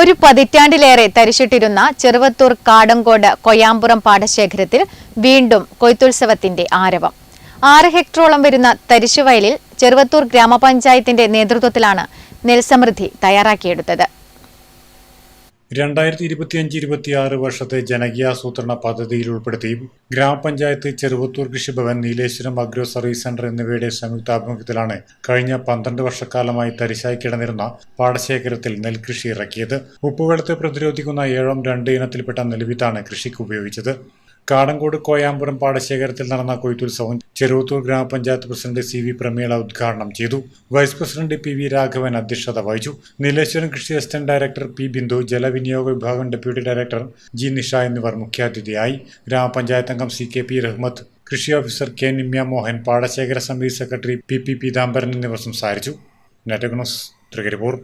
ഒരു പതിറ്റാണ്ടിലേറെ തരിശിട്ടിരുന്ന ചെറുവത്തൂർ കാടങ്കോട് കൊയാമ്പുറം പാടശേഖരത്തിൽ വീണ്ടും കൊയ്ത്തുത്സവത്തിന്റെ ആരവം. ആറ് ഹെക്ടറോളം വരുന്ന തരിശുവയലിൽ ചെറുവത്തൂർ ഗ്രാമപഞ്ചായത്തിന്റെ നേതൃത്വത്തിലാണ് നെൽസമൃദ്ധി തയ്യാറാക്കിയെടുത്തത്. രണ്ടായിരത്തി ഇരുപത്തിയഞ്ച് ഇരുപത്തിയാറ് വർഷത്തെ ജനകീയാസൂത്രണ പദ്ധതിയിൽ ഉൾപ്പെടുത്തി ഗ്രാമപഞ്ചായത്ത് Cheruvathur Krishibhavan Nileshwaram agro service centre എന്നിവയുടെ സംയുക്താഭിമുഖ്യത്തിലാണ് കഴിഞ്ഞ പന്ത്രണ്ട് വർഷക്കാലമായി തരിശായി കിടന്നിരുന്ന പാടശേഖരത്തിൽ നെൽകൃഷി ഇറക്കിയത്. ഉപ്പുവെള്ളത്തെ പ്രതിരോധിക്കുന്ന ഏഴം രണ്ട് ഇനത്തിൽപ്പെട്ട നെൽവിത്താണ് കൃഷിക്ക് ഉപയോഗിച്ചത്. കാടങ്കോട് കോയാമ്പുരം പാടശേഖരത്തിൽ നടന്ന കൊയ്ത്തുത്സവം ചെറുവത്തൂർ ഗ്രാമപഞ്ചായത്ത് പ്രസിഡന്റ് സി വി പ്രമീള ഉദ്ഘാടനം ചെയ്തു. Vice president P V Raghavan അധ്യക്ഷത വഹിച്ചു. നീലേശ്വരം കൃഷി അസിസ്റ്റന്റ് ഡയറക്ടർ പി ബിന്ദു ജലവിനിയോഗ വിഭാഗം ഡെപ്യൂട്ടി ഡയറക്ടർ ജി നിഷ എന്നിവർ മുഖ്യാതിഥിയായി. ഗ്രാമപഞ്ചായത്ത് അംഗം സി കെ പി റഹ്മത്ത് കൃഷി ഓഫീസർ കെ നിമ്യ മോഹൻ പാടശേഖര സമിതി സെക്രട്ടറി പി പി പീതാംബരൻ എന്നിവർ സംസാരിച്ചു. നെറ്റഗ്നോസ് തൃക്കരിപ്പൂർ.